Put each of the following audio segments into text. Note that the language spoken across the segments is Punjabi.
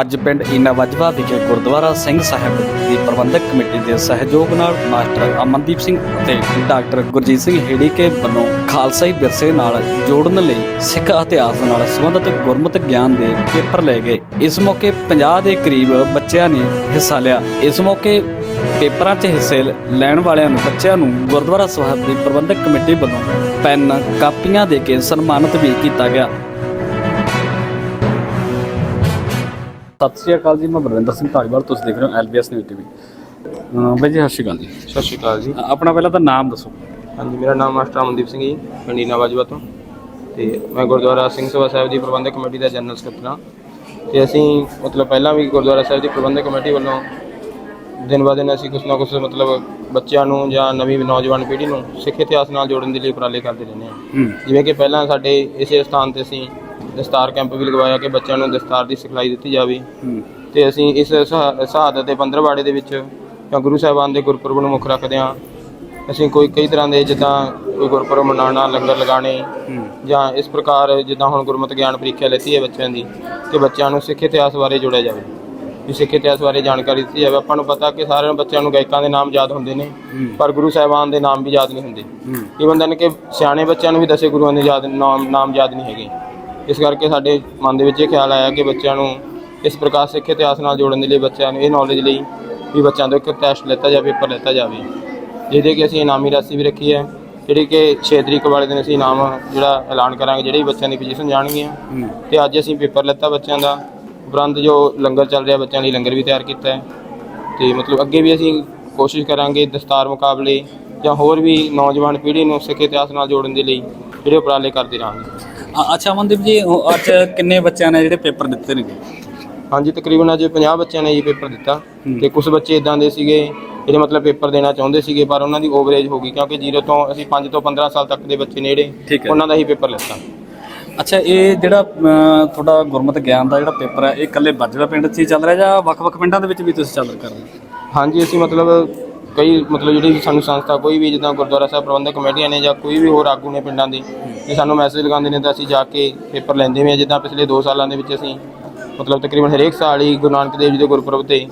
ਅੱਜ ਪਿੰਡ ਇਨਾ ਵਜਵਾ ਵਿਖੇ ਗੁਰਦੁਆਰਾ ਸਿੰਘ ਸਾਹਿਬ ਦੀ ਪ੍ਰਬੰਧਕ ਕਮੇਟੀ ਦੇ ਸਹਿਯੋਗ ਨਾਲ ਮਾਸਟਰ ਅਮਨਦੀਪ ਸਿੰਘ ਅਤੇ ਡਾਕਟਰ ਗੁਰਜੀਤ ਸਿੰਘ ਹੇੜੀਕੇ ਵੱਲੋਂ ਖਾਲਸਾਈ ਵਿਰਸੇ ਨਾਲ ਜੋੜਨ ਲਈ ਸਿੱਖ ਇਤਿਹਾਸ ਨਾਲ ਸੰਬੰਧਿਤ ਗੁਰਮਤਿ ਗਿਆਨ ਦੇ ਪੇਪਰ ਲਏ ਗਏ। ਇਸ ਮੌਕੇ 50 ਦੇ ਕਰੀਬ ਬੱਚਿਆਂ ਨੇ ਹਿੱਸਾ ਲਿਆ। ਇਸ ਮੌਕੇ ਪੇਪਰਾਂ 'ਚ ਹਿੱਸੇ ਲੈਣ ਵਾਲਿਆਂ ਨੂੰ ਬੱਚਿਆਂ ਨੂੰ ਗੁਰਦੁਆਰਾ ਸਾਹਿਬ ਦੀ ਪ੍ਰਬੰਧਕ ਕਮੇਟੀ ਵੱਲੋਂ ਪੈਨ ਕਾਪੀਆਂ ਦੇ ਕੇ ਸਨਮਾਨਿਤ ਵੀ ਕੀਤਾ ਗਿਆ। ਸਤਿ ਸ਼੍ਰੀ ਅਕਾਲ ਜੀ ਮੈਂ ਬਲਵਿੰਦਰ ਸਿੰਘ ਧਾਲੀਵਾਲ ਤੁਸੀਂ ਦੇਖ ਰਹੇ ਹੋ ਐਲਬੀਐਸ ਨਿਊਜ਼ ਟੀਵੀ। ਬਾਈ ਜੀ ਸਤਿ ਸ਼੍ਰੀ ਅਕਾਲ ਜੀ। ਸਤਿ ਸ਼੍ਰੀ ਅਕਾਲ ਜੀ। ਆਪਣਾ ਪਹਿਲਾਂ ਤਾਂ ਨਾਮ ਦੱਸੋ। ਹਾਂਜੀ ਮੇਰਾ ਨਾਮ ਮਾਸਟਰ ਅਮਨਦੀਪ ਸਿੰਘ ਜੀ ਪਿੰਡੀ ਨਵਾਜਵਾ ਤੋਂ। ਤੇ ਮੈਂ ਗੁਰਦੁਆਰਾ ਸਿੰਘ ਸਭਾ ਸਾਹਿਬ ਦੀ ਪ੍ਰਬੰਧਕ ਕਮੇਟੀ ਦਾ ਜਨਰਲ ਸਕੱਤਰ ਹਾਂ। ਤੇ ਅਸੀਂ ਮਤਲਬ ਪਹਿਲਾਂ ਵੀ ਗੁਰਦੁਆਰਾ ਸਾਹਿਬ ਦੀ ਪ੍ਰਬੰਧਕ ਕਮੇਟੀ ਵੱਲੋਂ ਦਿਨ ਬ ਦਿਨ ਅਸੀਂ ਕੁਛ ਨਾ ਕੁਛ ਮਤਲਬ ਬੱਚਿਆਂ ਨੂੰ ਜਾਂ ਨਵੀਂ ਨੌਜਵਾਨ ਪੀੜ੍ਹੀ ਨੂੰ ਸਿੱਖ ਇਤਿਹਾਸ ਨਾਲ ਜੋੜਨ ਦੇ ਲਈ ਉਪਰਾਲੇ ਕਰਦੇ ਰਹਿੰਦੇ ਹੂੰ। ਜਿਵੇਂ ਕਿ ਪਹਿਲਾਂ ਸਾਡੇ ਇਸੇ ਸਥਾਨ ਤੇ ਅਸੀਂ ਦਸਤਾਰ ਕੈਂਪ ਵੀ ਲਗਵਾਇਆ ਕਿ ਬੱਚਿਆਂ ਨੂੰ ਦਸਤਾਰ ਦੀ ਸਿਖਲਾਈ ਦਿੱਤੀ ਜਾਵੇ। ਤੇ ਅਸੀਂ ਇਸ ਸ਼ਹਾ- ਸ਼ਹਾਦਤ ਦੇ ਪੰਦਰਵਾੜੇ ਦੇ ਵਿੱਚ ਜਾਂ ਗੁਰੂ ਸਾਹਿਬਾਨ ਦੇ ਗੁਰਪੁਰਬ ਨੂੰ ਮੁੱਖ ਰੱਖਦੇ ਹਾਂ। ਅਸੀਂ ਕੋਈ ਕਈ ਤਰ੍ਹਾਂ ਦੇ ਜਿੱਦਾਂ ਕੋਈ ਗੁਰਪੁਰਬ ਮਨਾਉਣਾ ਲੰਗਰ ਲਗਾਣੇ ਜਾਂ ਇਸ ਪ੍ਰਕਾਰ ਜਿੱਦਾਂ ਹੁਣ ਗੁਰਮਤਿ ਗਿਆਨ ਪ੍ਰੀਖਿਆ ਲੈਤੀ ਹੈ ਬੱਚਿਆਂ ਦੀ ਤੇ ਬੱਚਿਆਂ ਨੂੰ ਸਿੱਖ ਇਤਿਹਾਸ ਬਾਰੇ ਜੋੜਿਆ ਜਾਵੇ। ਵੀ ਸਿੱਖ ਇਤਿਹਾਸ ਬਾਰੇ ਜਾਣਕਾਰੀ ਦਿੱਤੀ ਜਾਵੇ। ਆਪਾਂ ਨੂੰ ਪਤਾ ਕਿ ਸਾਰਿਆਂ ਬੱਚਿਆਂ ਨੂੰ ਗਾਇਕਾਂ ਦੇ ਨਾਮ ਯਾਦ ਹੁੰਦੇ ਨੇ ਪਰ ਗੁਰੂ ਸਾਹਿਬਾਨ ਦੇ ਨਾਮ ਵੀ ਯਾਦ ਨਹੀਂ ਹੁੰਦੇ। ਹੂੰ। ਇਵਨ ਦਨ ਕਿ ਸਿਆਣੇ ਬੱਚਿਆਂ ਨੂੰ ਵੀ ਦਸੇ ਗੁਰੂਆਂ ਦੇ ਯਾਦ ਨਾਮ ਨਾਮ ਯਾਦ ਨਹੀਂ ਹੈਗੇ। ਇਸ ਕਰਕੇ ਸਾਡੇ ਮਨ ਦੇ ਵਿੱਚ ਇਹ ਖਿਆਲ ਆਇਆ ਕਿ ਬੱਚਿਆਂ ਨੂੰ ਇਸ ਪ੍ਰਕਾਰ ਸਿੱਖ ਇਤਿਹਾਸ ਨਾਲ ਜੋੜਨ ਦੇ ਲਈ ਬੱਚਿਆਂ ਨੂੰ ਇਹ ਨੌਲੇਜ ਲਈ ਵੀ ਬੱਚਿਆਂ ਤੋਂ ਇੱਕ ਟੈਸਟ ਲਿੱਤਾ ਜਾਵੇ ਪੇਪਰ ਲਿੱਤਾ ਜਾਵੇ। ਜਿਹਦੇ ਕਿ ਅਸੀਂ ਇਨਾਮੀ ਰਾਸ਼ੀ ਵੀ ਰੱਖੀ ਹੈ ਜਿਹੜੀ ਕਿ 6 ਤਰੀਕ ਵਾਲੇ ਦਿਨ ਅਸੀਂ ਇਨਾਮ ਜਿਹੜਾ ਐਲਾਨ ਕਰਾਂਗੇ ਜਿਹੜੇ ਵੀ ਬੱਚਿਆਂ ਦੀ ਪੋਜੀਸ਼ਨ ਜਾਣਗੀਆਂ। ਤੇ ਅੱਜ ਅਸੀਂ ਪੇਪਰ ਲਿੱਤਾ ਬੱਚਿਆਂ ਦਾ। ਉਪਰੰਤ ਜੋ ਲੰਗਰ ਚੱਲ ਰਿਹਾ ਬੱਚਿਆਂ ਲਈ ਲੰਗਰ ਵੀ ਤਿਆਰ ਕੀਤਾ ਹੈ। ਤੇ ਮਤਲਬ ਅੱਗੇ ਵੀ ਅਸੀਂ ਕੋਸ਼ਿਸ਼ ਕਰਾਂਗੇ ਦਸਤਾਰ ਮੁਕਾਬਲੇ ਜਾਂ ਹੋਰ ਵੀ ਨੌਜਵਾਨ ਪੀੜ੍ਹੀ ਨੂੰ ਸਿੱਖ ਇਤਿਹਾਸ ਨਾਲ ਜੋੜਨ ਦੇ ਲਈ ਜਿਹੜੇ ਉਪਰਾਲੇ ਕਰਦੇ ਰਹਾਂਗੇ। ਅ- ਅੱਛਾ ਅਮਨਦੀਪ ਜੀ ਉਹ ਅੱਜ ਕਿੰਨੇ ਬੱਚਿਆਂ ਨੇ ਜਿਹੜੇ ਪੇਪਰ ਦਿੱਤੇ ਨੇ ਹਾਂਜੀ ਤਕਰੀਬਨ ਅੱਜ 50 ਬੱਚਿਆਂ ਨੇ ਜੀ ਪੇਪਰ ਦਿੱਤਾ ਹੂੰ। ਤੇ ਕੁਝ ਬੱਚੇ ਇਦਾਂ ਦੇ ਸੀਗੇ ਜਿਹੜੇ ਮਤਲਬ ਪੇਪਰ ਦੇਣਾ ਚਾਹੁੰਦੇ ਸੀਗੇ ਪਰ ਉਹਨਾਂ ਦੀ ਓਵਰੇਜ ਹੋ ਗਈ ਕਿਉਂਕਿ 0 ਤੋਂ ਅਸੀਂ 5 ਤੋਂ 15 ਸਾਲ ਤੱਕ ਦੇ ਬੱਚੇ ਨੇੜੇ ਠੀਕ ਹੈ। ਉਹਨਾਂ ਦਾ ਹੀ ਪੇਪਰ ਲਿੱਤਾ ਅੱਛਾ ਇਹ ਜਿਹੜਾ ਅ, ਤੁਹਾਡਾ ਗੁਰਮਤਿ ਗਿਆਨ ਦਾ ਜਿਹੜਾ ਪੇਪਰ ਹੈ ਇਹ ਇਕੱਲੇ ਬਾਜਰਾ ਪਿੰਡ 'ਚ ਹੀ ਚੱਲ ਰਿਹਾ ਜਾਂ ਵੱਖ-ਵੱਖ ਪਿੰਡਾਂ ਦੇ ਵਿੱਚ ਵੀ ਤੁਸੀਂ ਚੱਲ ਕਰ ਰਹੇ ਹੋ ਹਾਂਜੀ ਅਸੀਂ ਮਤਲਬ ਕਈ ਮਤਲਬ ਜਿਹੜੀ ਸਾਨੂੰ ਸੰਸਥਾ ਕੋਈ ਵੀ ਜਿੱਦਾਂ ਗੁਰਦੁਆਰਾ ਸਾਹਿਬ ਪ੍ਰਬੰਧਕ ਕਮੇਟੀਆਂ ਨੇ ਜਾਂ ਕੋਈ ਵੀ ਹੋਰ ਆਗੂ ਨੇ ਪਿੰਡਾਂ ਦੇ, ਜੇ ਸਾਨੂੰ ਮੈਸੇਜ ਲਗਾਉਂਦੇ ਨੇ ਤਾਂ ਅਸੀਂ ਜਾ ਕੇ ਪੇਪਰ ਲੈਂਦੇ ਵੀ ਹਾਂ। ਜਿੱਦਾਂ ਪਿਛਲੇ 2 ਸਾਲਾਂ ਦੇ ਵਿੱਚ ਅਸੀਂ ਮਤਲਬ ਤਕਰੀਬਨ ਹਰੇਕ ਸਾਲ ਹੀ ਗੁਰੂ ਨਾਨਕ ਦੇਵ ਜੀ ਦੇ ਗੁਰਪੁਰਬ ਤੇ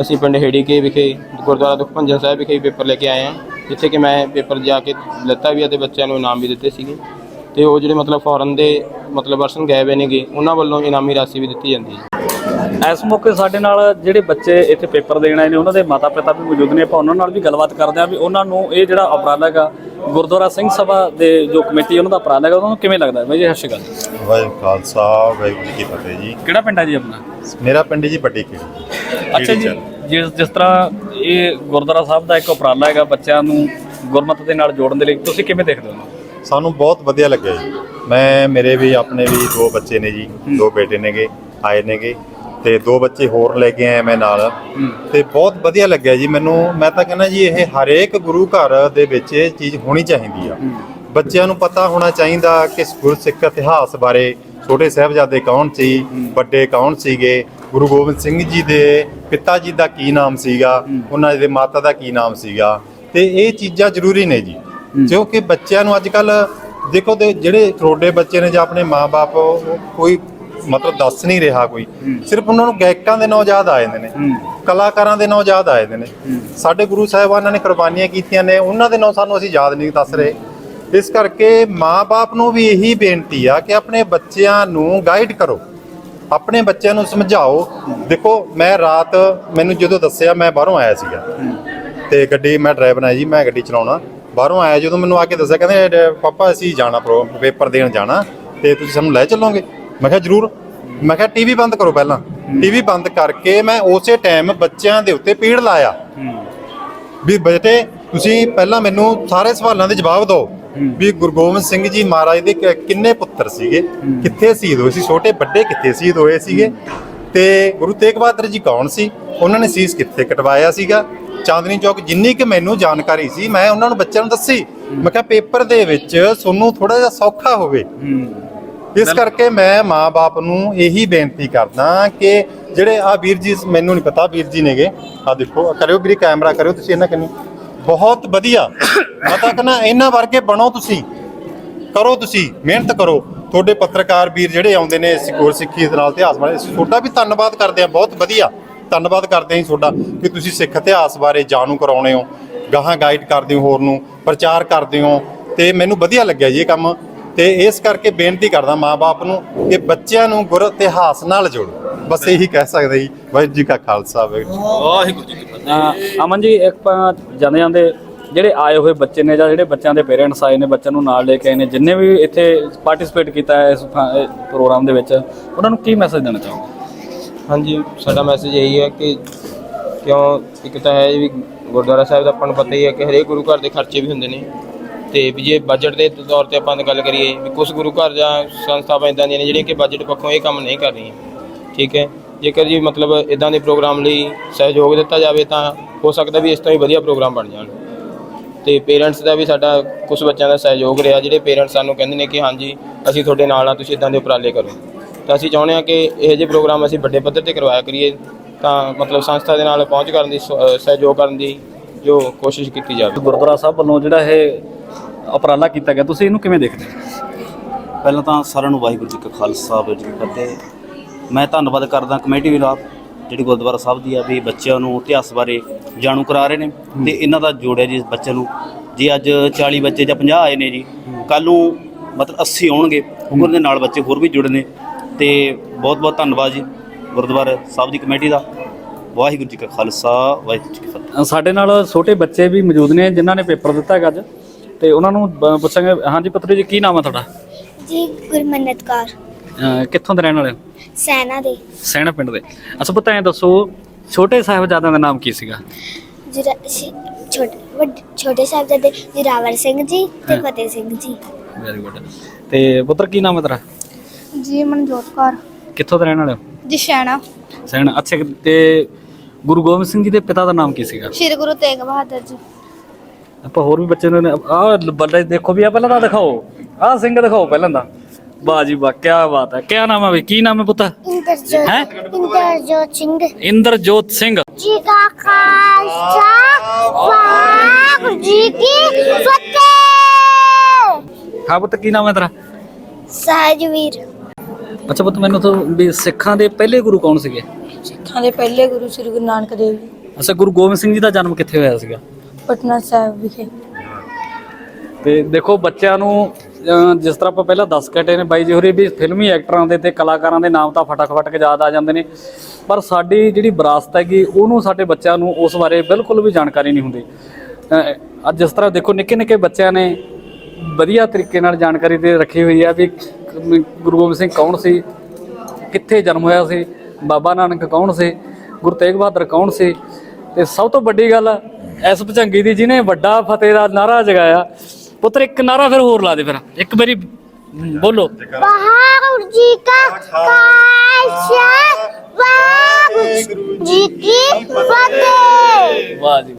ਅਸੀਂ ਪਿੰਡ ਹੇੜੀਕੇ ਵਿਖੇ, ਗੁਰਦੁਆਰਾ ਦੁਖਭੰਜਨ ਸਾਹਿਬ ਵਿਖੇ ਵੀ ਪੇਪਰ ਲੈ ਕੇ ਆਏ ਹਾਂ, ਜਿੱਥੇ ਕਿ ਮੈਂ ਪੇਪਰ ਜਾ ਕੇ ਲੱਤਾ ਵੀ ਅਤੇ ਬੱਚਿਆਂ ਨੂੰ ਇਨਾਮ ਵੀ ਦਿੱਤੇ ਸੀਗੇ। ਤੇ ਉਹ ਜਿਹੜੇ ਮਤਲਬ ਫੋਰਨ ਦੇ ਮਤਲਬ ਪਰਸਨ ਗਏ ਹੋਏ ਨੇਗੇ, ਉਹਨਾਂ ਵੱਲੋਂ ਇਨਾਮੀ ਰਾਸ਼ੀ ਵੀ ਦਿੱਤੀ ਜਾਂਦੀ ਹੈ। ਇਸ ਮੌਕੇ ਸਾਡੇ ਨਾਲ ਜਿਹੜੇ ਬੱਚੇ ਇੱਥੇ ਪੇਪਰ ਦੇਣ ਆਏ ਨੇ ਉਹਨਾਂ ਦੇ ਮਾਤਾ-ਪਿਤਾ ਵੀ ਮੌਜੂਦ ਨੇ। ਆਪਾਂ ਉਹਨਾਂ ਨਾਲ ਵੀ ਗੱਲਬਾਤ ਕਰਦੇ ਹਾਂ ਵੀ ਉਹਨਾਂ ਨੂੰ ਇਹ ਜਿਹੜਾ ਉਪਰਾਲਾ ਹੈਗਾ ਗੁਰਦੁਆਰਾ ਸਿੰਘ ਸਭਾ ਦੇ ਜੋ ਕਮੇਟੀ ਉਹਨਾਂ ਦਾ ਉਪਰਾਲਾ ਹੈਗਾ। ਉਹਨਾਂ ਨੂੰ ਕਿਵੇਂ ਲੱਗਦਾ ਹੈ? ਬਾਈ ਜੀ ਸਤਿ ਸ਼੍ਰੀ ਅਕਾਲ। ਵਾਹਿਗੁਰੂ ਖਾਲਸਾ ਵਾਹਿਗੁਰੂ ਜੀ ਕੀ ਫਤਿਹ ਜੀ। ਕਿਹੜਾ ਪਿੰਡ ਹੈ ਜੀ ਆਪਣਾ? ਮੇਰਾ ਪਿੰਡ ਜੀ ਵੱਡੀ ਖੇੜੀ ਅੱਛਾ ਜੀ ਜਿਸ ਜਿਸ ਤਰ੍ਹਾਂ ਇਹ ਗੁਰਦੁਆਰਾ ਸਾਹਿਬ ਦਾ ਇੱਕ ਉਪਰਾਲਾ ਹੈਗਾ ਬੱਚਿਆਂ ਨੂੰ ਗੁਰਮਤਿ ਦੇ ਨਾਲ ਜੋੜਨ ਦੇ ਲਈ ਤੁਸੀਂ ਕਿਵੇਂ ਦੇਖਦੇ ਹੋ? ਸਾਨੂੰ ਬਹੁਤ ਵਧੀਆ ਲੱਗਿਆ ਜੀ। ਮੈਂ ਮੇਰੇ ਵੀ ਆਪਣੇ ਵੀ ਦੋ ਬੱਚੇ ਨੇ ਜੀ ਦੋ ਬੇਟੇ ਨੇਗੇ ਆਏ ਨੇਗੇ। ਤੇ ਦੋ ਬੱਚੇ ਹੋਰ ਲੈ ਕੇ ਆਏ ਮੈਂ ਨਾਲ। ਤੇ ਬਹੁਤ ਵਧੀਆ ਲੱਗਿਆ ਜੀ। ਮੈਨੂੰ ਮੈਂ ਤਾਂ ਕਹਿੰਦਾ ਜੀ ਇਹ ਹਰੇਕ ਗੁਰੂ ਘਰ ਦੇ ਵਿੱਚ ਇਹ ਚੀਜ਼ ਹੋਣੀ ਚਾਹੀਦੀ ਆ। ਬੱਚਿਆਂ ਨੂੰ ਪਤਾ ਹੋਣਾ ਚਾਹੀਦਾ ਕਿ ਗੁਰਸਿੱਖ ਇਤਿਹਾਸ ਬਾਰੇ ਛੋਟੇ ਸਾਹਿਬਜ਼ਾਦੇ ਕੌਣ ਸੀ ਵੱਡੇ ਕੌਣ ਸੀਗੇ ਗੁਰੂ ਗੋਬਿੰਦ ਸਿੰਘ ਜੀ ਦੇ ਪਿਤਾ ਜੀ ਦਾ ਕੀ ਨਾਮ ਸੀਗਾ ਉਹਨਾਂ ਦੇ ਮਾਤਾ ਦਾ ਕੀ ਨਾਮ ਸੀਗਾ। ਤੇ ਇਹ ਚੀਜ਼ਾਂ ਜ਼ਰੂਰੀ ਨੇ ਜੀ। ਕਿਉਂਕਿ ਬੱਚਿਆਂ ਨੂੰ ਅੱਜ ਕੱਲ ਦੇਖੋ ਤੇ ਜਿਹੜੇ ਤੁਹਾਡੇ ਬੱਚੇ ਨੇ ਜਾਂ ਆਪਣੇ ਮਾਪੇ ਕੋਈ ਮਤਲਬ ਦੱਸ ਨਹੀਂ ਰਿਹਾ ਕੋਈ। ਸਿਰਫ ਉਹਨਾਂ ਨੂੰ ਗਾਇਕਾਂ ਦੇ ਨਾਂ ਯਾਦ ਆ ਜਾਂਦੇ ਨੇ। ਕਲਾਕਾਰਾਂ ਦੇ ਨਾਂ ਯਾਦ ਆਏ ਦੇ ਨੇ। ਸਾਡੇ ਗੁਰੂ ਸਾਹਿਬਾਨਾਂ ਨੇ ਕੁਰਬਾਨੀਆਂ ਕੀਤੀਆਂ ਨੇ। ਉਹਨਾਂ ਦੇ ਨਾਂ ਸਾਨੂੰ ਅਸੀਂ ਯਾਦ ਨਹੀਂ ਦੱਸ ਰਹੇ। ਇਸ ਕਰਕੇ ਮਾਪੇ ਨੂੰ ਵੀ ਇਹੀ ਬੇਨਤੀ ਆ ਕਿ ਆਪਣੇ ਬੱਚਿਆਂ ਨੂੰ ਗਾਈਡ ਕਰੋ। ਆਪਣੇ ਬੱਚਿਆਂ ਨੂੰ ਸਮਝਾਓ। ਦੇਖੋ ਮੈਂ ਰਾਤ ਮੈਨੂੰ ਜਦੋਂ ਦੱਸਿਆ ਮੈਂ ਬਾਹਰੋਂ ਆਇਆ ਸੀਗਾ। ਤੇ ਗੱਡੀ ਮੈਂ ਡਰਾਈਵਰ ਆ ਜੀ ਮੈਂ ਗੱਡੀ ਚਲਾਉਣਾ। ਬਾਹਰੋਂ ਆਇਆ ਜਦੋਂ ਮੈਨੂੰ ਆ ਕੇ ਦੱਸਿਆ ਕਹਿੰਦੇ "ਡ- ਪਾਪਾ ਅਸੀਂ ਜਾਣਾ ਪ੍ਰੋ ਪੇਪਰ ਦੇਣ ਜਾਣਾ। ਤੇ ਤੁਸੀਂ ਸਾਨੂੰ ਲੈ ਚੱਲੋਗੇ? ਮੈਂ ਕਿਹਾ ਜ਼ਰੂਰ। ਮੈਂ ਕਿਹਾ ਟੀਵੀ ਬੰਦ ਕਰੋ ਪਹਿਲਾਂ। ਟੀਵੀ ਬੰਦ ਕਰਕੇ ਮੈਂ ਉਸੇ ਟਾਈਮ ਬੱਚਿਆਂ ਦੇ ਉੱਤੇ ਪੀੜ ਲਾਇਆ। ਵੀ ਬੇਟੇ, ਤੁਸੀਂ ਪਹਿਲਾਂ ਮੈਨੂੰ ਸਾਰੇ ਸਵਾਲਾਂ ਦੇ ਜਵਾਬ ਦਿਓ। ਵੀ ਗੁਰੂ ਗੋਬਿੰਦ ਸਿੰਘ ਜੀ ਮਹਾਰਾਜ ਦੇ ਕਿੰਨੇ ਪੁੱਤਰ ਸੀਗੇ? ਕਿੱਥੇ ਸ਼ਹੀਦ ਹੋਏ ਸੀ? ਛੋਟੇ ਵੱਡੇ ਕਿੱਥੇ ਸ਼ਹੀਦ ਹੋਏ ਸੀਗੇ? ਤੇ ਗੁਰੂ ਤੇਗ ਬਹਾਦਰ ਜੀ ਕੌਣ ਸੀ? ਉਹਨਾਂ ਨੇ ਸੀਸ ਕਿੱਥੇ ਕਟਵਾਇਆ ਸੀਗਾ? ਚਾਂਦਨੀ ਚੌਕ ਜਿੰਨੀ ਕਿ ਮੈਨੂੰ ਜਾਣਕਾਰੀ ਸੀ, ਮੈਂ ਉਹਨਾਂ ਨੂੰ ਬੱਚਿਆਂ ਨੂੰ ਦੱਸੀ। ਮੈਂ ਕਿਹਾ ਪੇਪਰ ਦੇ ਵਿੱਚ ਤੁਹਾਨੂੰ ਥੋੜਾ ਜਿਹਾ ਸੌਖਾ ਹੋਵੇ। ਇਸ ਕਰਕੇ ਮੈਂ ਮਾਂ-ਬਾਪ ਨੂੰ ਇਹੀ ਬੇਨਤੀ ਕਰਦਾ ਕਿ ਜਿਹੜੇ ਆ ਵੀਰ ਜੀ ਮੈਨੂੰ ਨਹੀਂ ਪਤਾ ਵੀਰ ਜੀ ਨੇਗੇ। ਆ ਦੇਖੋ ਕਰਿਓ ਵੀਰੇ ਕੈਮਰਾ ਕਰਿਓ ਤੁਸੀਂ ਇਹਨਾਂ ਕੰਨੀ। ਬਹੁਤ ਵਧੀਆ। ਮੈਂ ਤਾਂ ਕਹਿੰਦਾ ਇਹਨਾਂ ਵਰਗੇ ਬਣੋ ਤੁਸੀਂ। ਕਰੋ ਤੁਸੀਂ ਮਿਹਨਤ ਕਰੋ। ਤੁਹਾਡੇ ਪੱਤਰਕਾਰ ਵੀਰ ਜਿਹੜੇ ਆਉਂਦੇ ਨੇ ਸਿੱਖੋ ਸਿੱਖੀ ਦੇ ਨਾਲ ਇਤਿਹਾਸ ਬਾਰੇ ਤੁਹਾਡਾ ਵੀ ਧੰਨਵਾਦ ਕਰਦੇ ਆ ਬਹੁਤ ਵਧੀਆ। ਧੰਨਵਾਦ ਕਰਦੇ ਹਾਂ ਤੁਹਾਡਾ ਕਿ ਤੁਸੀਂ ਸਿੱਖ ਇਤਿਹਾਸ ਬਾਰੇ ਜਾਣੂ ਕਰਾਉਣੇ ਹੋ। ਗਾਹਾਂ ਗਾਈਡ ਕਰਦੇ ਹੋ ਹੋਰ ਨੂੰ ਪ੍ਰਚਾਰ ਕਰਦੇ ਹੋ। ਤੇ ਮੈਨੂੰ ਵਧੀਆ ਲੱਗਿਆ ਜੀ ਇਹ ਕੰਮ। ਤੇ ਇਸ ਕਰਕੇ ਬੇਨਤੀ ਕਰਦਾ ਮਾਪੇ ਨੂੰ ਕਿ ਬੱਚਿਆਂ ਨੂੰ ਗੁਰ ਇਤਿਹਾਸ ਨਾਲ ਜੋੜੋ। ਬਸ ਇਹੀ ਕਹਿ ਸਕਦਾ ਜੀ ਵਾਹਿਗੁਰੂ ਜੀ ਕਾ ਖਾਲਸਾ ਵਾਹਿਗੁਰੂ ਜੀ ਕੀ ਫਤਿਹ। ਅਮਨ ਜੀ ਇੱਕ ਆਪਾਂ ਜਾਂਦੇ ਜਾਂਦੇ ਜਿਹੜੇ ਆਏ ਹੋਏ ਬੱਚੇ ਨੇ ਜਾਂ ਜਿਹੜੇ ਬੱਚਿਆਂ ਦੇ ਪੇਰੈਂਟਸ ਆਏ ਨੇ ਬੱਚਿਆਂ ਨੂੰ ਨਾਲ ਲੈ ਕੇ ਆਏ ਨੇ ਜਿੰਨੇ ਵੀ ਇੱਥੇ ਪਾਰਟਿਸਿਪੇਟ ਕੀਤਾ ਹੈ ਇਸ ਪ੍ਰੋਗਰਾਮ ਦੇ ਵਿੱਚ ਉਹਨਾਂ ਨੂੰ ਕੀ ਮੈਸੇਜ ਦੇਣਾ ਚਾਹੋਗੇ? ਹਾਂਜੀ ਸਾਡਾ ਮੈਸੇਜ ਇਹੀ ਹੈ ਕਿ ਕਿਉਂ ਇੱਕ ਤਾਂ ਹੈ ਵੀ ਗੁਰਦੁਆਰਾ ਸਾਹਿਬ ਦਾ ਆਪਾਂ ਨੂੰ ਪਤਾ ਹੀ ਹੈ ਕਿ ਹਰੇਕ ਗੁਰੂ ਘਰ ਦੇ ਖਰਚੇ ਵੀ ਹੁੰਦੇ ਨੇ। ਤੇ ਵੀ ਜੇ ਬਜਟ ਦੇ ਤੌਰ ਤੇ ਆਪਾਂ ਗੱਲ ਕਰੀਏ ਵੀ ਕੁਝ ਗੁਰੂ ਘਰ ਜਾਂ ਸੰਸਥਾਵਾਂ ਇਦਾਂ ਦੀਆਂ ਨੇ ਜਿਹੜੀਆਂ ਕਿ ਬਜਟ ਪੱਖੋਂ ਇਹ ਕੰਮ ਨਹੀਂ ਕਰ ਰਹੀਆਂ, ਠੀਕ ਹੈ? ਜੇਕਰ ਜੀ ਮਤਲਬ ਇਦਾਂ ਦੇ ਪ੍ਰੋਗਰਾਮ ਲਈ ਸਹਿਯੋਗ ਦਿੱਤਾ ਜਾਵੇ ਤਾਂ ਹੋ ਸਕਦਾ ਵੀ ਇਸ ਤੋਂ ਹੀ ਵਧੀਆ ਪ੍ਰੋਗਰਾਮ ਬਣ ਜਾਣ। ਤੇ ਪੇਰੈਂਟਸ ਦਾ ਵੀ ਸਾਡਾ ਕੁਝ ਬੱਚਿਆਂ ਦਾ ਸਹਿਯੋਗ ਰਿਹਾ, ਜਿਹੜੇ ਪੇਰੈਂਟਸ ਸਾਨੂੰ ਕਹਿੰਦੇ ਨੇ ਕਿ ਹਾਂਜੀ, ਅਸੀਂ ਤੁਹਾਡੇ ਨਾਲ ਆ ਤੁਸੀਂ ਇਦਾਂ ਦੇ ਉਪਰਾਲੇ ਕਰੋ। ਤਾਂ ਅਸੀਂ ਚਾਹੁੰਦੇ ਹਾਂ ਕਿ ਇਹੋ ਜਿਹੇ ਪ੍ਰੋਗਰਾਮ ਅਸੀਂ ਵੱਡੇ ਪੱਧਰ ਤੇ ਕਰਵਾਇਆ ਕਰੀਏ ਤਾਂ ਮਤਲਬ ਸੰਸਥਾ ਦੇ ਨਾਲ ਪਹੁੰਚ ਕਰਨ ਦੀ ਸ- ਸਹਿਯੋਗ ਕਰਨ ਦੀ ਜੋ ਕੋਸ਼ਿਸ਼ ਕੀਤੀ ਜਾਵੇ। ਗੁਰਦੁਆਰਾ ਸਾਹਿਬ ਵੱਲੋਂ ਜਿਹੜਾ ਇਹ ਉਪਰਾਲਾ ਕੀਤਾ ਗਿਆ ਤੁਸੀਂ ਇਹਨੂੰ ਕਿਵੇਂ ਦੇਖਦੇ ਹੋ? ਪਹਿਲਾਂ ਤਾਂ ਸਾਰਿਆਂ ਨੂੰ ਵਾਹਿਗੁਰੂ ਜੀ ਕਾ ਖਾਲਸਾ ਵਾਹਿਗੁਰੂ ਜੀ ਕੀ ਫਤਿਹ। ਮੈਂ ਧੰਨਵਾਦ ਕਰਦਾ ਕਮੇਟੀ ਵੀਰਾਂ ਜਿਹੜੀ ਗੁਰਦੁਆਰਾ ਸਾਹਿਬ ਦੀ ਆ ਵੀ ਬੱਚਿਆਂ ਨੂੰ ਇਤਿਹਾਸ ਬਾਰੇ ਜਾਣੂ ਕਰਾ ਰਹੇ ਨੇ ਤੇ ਇਹਨਾਂ ਦਾ ਜੋੜਿਆ ਜੀ ਬੱਚਿਆਂ ਨੂੰ। ਜੇ ਅੱਜ 40 ਬੱਚੇ ਜਾਂ 50 ਆਏ ਨੇ ਜੀ ਕੱਲ ਨੂੰ ਮਤਲਬ 80 ਆਉਣਗੇ ਉਹਨਾਂ ਦੇ ਨਾਲ ਬੱਚੇ ਹੋਰ ਵੀ ਜੁੜੇ ਨੇ। ਤੇ ਬਹੁਤ ਬਹੁਤ ਧੰਨਵਾਦ ਜੀ ਗੁਰਦੁਆਰਾ ਸਾਹਿਬ ਦੀ ਕਮੇਟੀ ਦਾ। ਵਾਹਿਗੁਰੂ ਜੀ ਕਾ ਖਾਲਸਾ ਵਾਹਿਗੁਰੂ ਜੀ ਕੀ ਫਤਿਹ। ਸਾਡੇ ਨਾਲ ਛੋਟੇ ਬੱਚੇ ਵੀ ਮੌਜੂਦ ਨੇ ਜਿਨ੍ਹਾਂ ਨੇ ਪੇਪਰ ਦਿੱਤਾ ਹੈਗਾ ਅੱਜ। ਤੇ ਉਹਨਾਂ ਨੂੰ ਬ- ਪੁੱਛਾਂਗੇ ਹਾਂਜੀ ਪੁੱਤਰ ਜੀ ਕੀ ਨਾਮ ਹੈ ਤੁਹਾਡਾ? ਜੀ ਗੁਰਮੰਨਤ ਕੌਰ। ਕਿੱਥੋਂ ਦੇ ਰਹਿਣ ਵਾਲੇ ਹੋ? ਸੈਨਾ ਦੇ। ਸੈਣਾ ਪਿੰਡ ਦੇ। ਅੱਛਾ ਪੁੱਤ ਐਂ ਦੱਸੋ ਛੋਟੇ ਸਾਹਿਬਜ਼ਾਦਿਆਂ ਦਾ ਨਾਮ ਕੀ ਸੀਗਾ? ਜਰਾ ਸ਼ੀ- ਛੋਟੇ ਵੱਡੇ ਛੋਟੇ ਸਾਹਿਬਜ਼ਾਦੇ ਜਰਾਵਰ ਸਿੰਘ ਜੀ ਤੇ ਹਾਂ। ਫਤਿਹ ਸਿੰਘ ਜੀ। ਵੈਰੀ ਗੁੱਡ ਤੇ ਪੁੱਤਰ ਕੀ ਨਾਮ ਹੈ ਤੇਰਾ? ਜੀ ਮਨਜੋਤ ਕੌਰ। ਕਿੱਥੋਂ ਦੇ ਰਹਿਣ ਵਾਲੇ ਹੋ? ਜੀ ਸ਼ੈਣਾ ਸੈਣਾ ਅੱਛਾ ਤੇ ਗੁਰੂ ਗੋਬਿੰਦ ਸਿੰਘ ਜੀ ਦੇ ਪਿਤਾ ਦਾ ਨਾਮ ਕੀ ਸੀਗਾ? ਸ਼੍ਰੀ ਗੁਰੂ ਤੇਗ ਬਹਾਦਰ ਜੀ। ਆਪਾਂ ਹੋਰ ਵੀ ਬੱਚੇ ਨੇ ਆਹ ਬੱਲੇ ਦੇਖੋ ਵੀ ਆ ਪਹਿਲਾਂ ਤਾਂ ਦਿਖਾਓ। ਆਹ ਸਿੰਘ ਦਿਖਾਓ ਪਹਿਲਾਂ ਤਾਂ। ਵਾਹ ਜੀ ਵਾਹ ਕੀ ਬਾਤ ਹੈ। ਕੀ ਨਾਮ ਹੈ ਵੀ? ਕੀ ਨਾਮ ਹੈ ਪੁੱਤ? ਇੰਦਰਜੋਤ ਹੈਂ? ਇੰਦਰਜੋਤ ਸਿੰਘ। ਇੰਦਰਜੋਤ ਸਿੰਘ। ਜੀ ਦਾ ਖਾਲਸਾ ਵਾਹਿਗੁਰੂ ਜੀ ਕੀ ਫਤਿਹ। ਹਾਂ ਪੁੱਤ ਕੀ ਨਾਮ ਹੈ ਤੇਰਾ? ਸਹਿਜਵੀਰ ਅੱਛਾ ਪੁੱਤ ਮੈਨੂੰ ਤਾਂ ਵੀ ਸਿੱਖਾਂ ਦੇ ਪਹਿਲੇ ਗੁਰੂ ਕੌਣ ਸੀਗੇ? ਸਿੱਖਾਂ ਦੇ ਪਹਿਲੇ ਗੁਰੂ ਸ੍ਰੀ ਗੁਰੂ ਨਾਨਕ ਦੇਵ ਜੀ। ਅੱਛਾ ਗੁਰੂ ਗੋਬਿੰਦ ਸਿੰਘ ਜੀ ਦਾ ਜਨਮ ਕਿੱਥੇ ਹੋਇਆ ਸੀਗਾ? ਪਟਨਾ ਸਾਹਿਬ ਵਿਖੇ। ਤੇ ਦੇਖੋ ਬੱਚਿਆਂ ਨੂੰ ਅਹ, ਜਿਸ ਤਰ੍ਹਾਂ ਆਪਾਂ ਪਹਿਲਾਂ ਦੱਸ ਕੇ ਹਟੇ ਨੇ ਬਾਈ ਜੀ ਹੋਰੀ ਵੀ ਫਿਲਮੀ ਐਕਟਰਾਂ ਦੇ ਤੇ ਕਲਾਕਾਰਾਂ ਦੇ ਨਾਮ ਤਾਂ ਫਟਕ ਫਟਕ ਯਾਦ ਆ ਜਾਂਦੇ ਨੇ। ਪਰ ਸਾਡੀ ਜਿਹੜੀ ਵਿਰਾਸਤ ਹੈਗੀ ਉਹਨੂੰ ਸਾਡੇ ਬੱਚਿਆਂ ਨੂੰ ਉਸ ਬਾਰੇ ਬਿਲਕੁਲ ਵੀ ਜਾਣਕਾਰੀ ਨਹੀਂ ਹੁੰਦੀ। ਅਹ, ਅੱਜ ਜਿਸ ਤਰ੍ਹਾਂ ਦੇਖੋ ਨਿੱਕੇ ਨਿੱਕੇ ਬੱਚਿਆਂ ਨੇ ਵਧੀਆ ਤਰੀਕੇ ਨਾਲ ਜਾਣਕਾਰੀ ਦੇ ਰੱਖੀ ਹੋਈ ਆ ਵੀ ਗੁਰੂ ਗੋਬਿੰਦ ਸਿੰਘ ਕੌਣ ਸੀ ਕਿੱਥੇ ਜਨਮ ਹੋਇਆ ਸੀ। ਬਾਬਾ ਨਾਨਕ ਕੌਣ ਸੀ? ਗੁਰੂ ਤੇਗ ਬਹਾਦਰ ਕੌਣ ਸੀ? ਤੇ ਸਭ ਤੋਂ ਵੱਡੀ ਗੱਲ ਐਸ ਭਚੰਗੀ ਦੀ ਜਿਹਨੇ ਵੱਡਾ ਫਤਿਹ ਦਾ ਨਾਰਾ ਜਗਾਇਆ ਪੁੱਤਰ ਇੱਕ ਨਾਰਾ ਫਿਰ ਹੋਰ ਲਾ ਦੇ ਫਿਰ। ਇੱਕ ਵਾਰੀ ਬੋਲੋ। ਵਾਹਿਗੁਰੂ ਜੀ ਕਾ ਖਾਲਸਾ ਵਾਹਿਗੁਰੂ ਜੀ ਕੀ ਫਤਿਹ। ਵਾਹ ਜੀ।